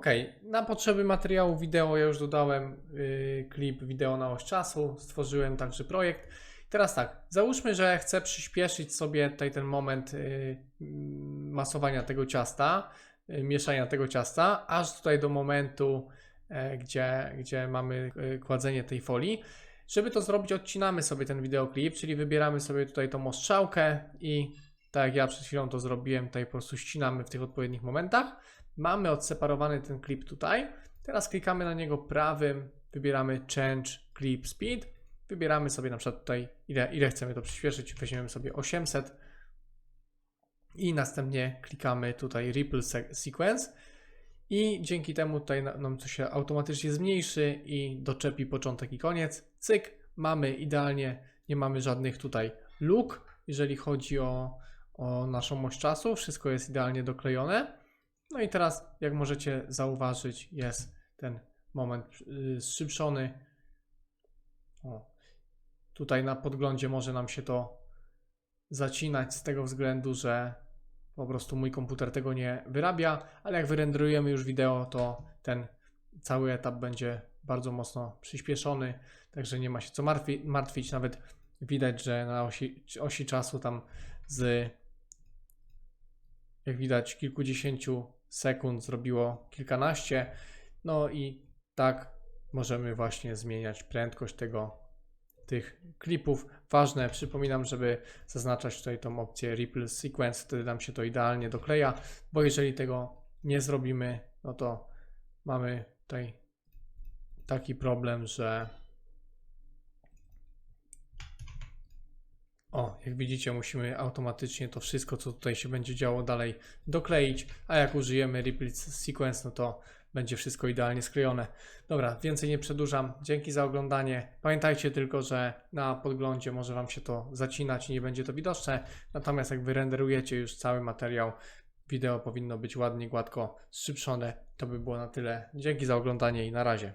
Ok, na potrzeby materiału wideo ja już dodałem y, klip wideo na oś czasu, stworzyłem także projekt. Teraz tak, załóżmy, że chcę przyspieszyć sobie tutaj ten moment y, mm, masowania tego ciasta, y, mieszania tego ciasta, aż tutaj do momentu, e, gdzie, gdzie mamy y, kładzenie tej folii. Żeby to zrobić, odcinamy sobie ten wideoklip, czyli wybieramy sobie tutaj tą ostrzałkę i tak jak ja przed chwilą to zrobiłem, tutaj po prostu ścinamy w tych odpowiednich momentach. Mamy odseparowany ten klip tutaj. Teraz klikamy na niego prawym, wybieramy Change Clip Speed. Wybieramy sobie na przykład tutaj, ile, ile chcemy to przyspieszyć. Weźmiemy sobie 800 i następnie klikamy tutaj Ripple Se- Sequence. I dzięki temu tutaj na- nam to się automatycznie zmniejszy i doczepi początek i koniec. Cyk, mamy idealnie, nie mamy żadnych tutaj luk, jeżeli chodzi o, o naszą oś czasu. Wszystko jest idealnie doklejone. No i teraz, jak możecie zauważyć, jest ten moment yy, zszybszony. O. Tutaj na podglądzie może nam się to zacinać z tego względu, że po prostu mój komputer tego nie wyrabia, ale jak wyrenderujemy już wideo, to ten cały etap będzie bardzo mocno przyspieszony, także nie ma się co martwi- martwić. Nawet widać, że na osi, osi czasu tam z jak widać, kilkudziesięciu sekund zrobiło kilkanaście. No i tak możemy właśnie zmieniać prędkość tego, tych klipów. Ważne, przypominam, żeby zaznaczać tutaj tą opcję Ripple Sequence, wtedy nam się to idealnie dokleja, bo jeżeli tego nie zrobimy, no to mamy tutaj taki problem, że O, jak widzicie, musimy automatycznie to wszystko, co tutaj się będzie działo dalej dokleić, a jak użyjemy Ripple Sequence, no to będzie wszystko idealnie sklejone. Dobra, więcej nie przedłużam. Dzięki za oglądanie. Pamiętajcie tylko, że na podglądzie może Wam się to zacinać i nie będzie to widoczne, natomiast jak wyrenderujecie już cały materiał, wideo powinno być ładnie, gładko zszybszone. To by było na tyle. Dzięki za oglądanie i na razie.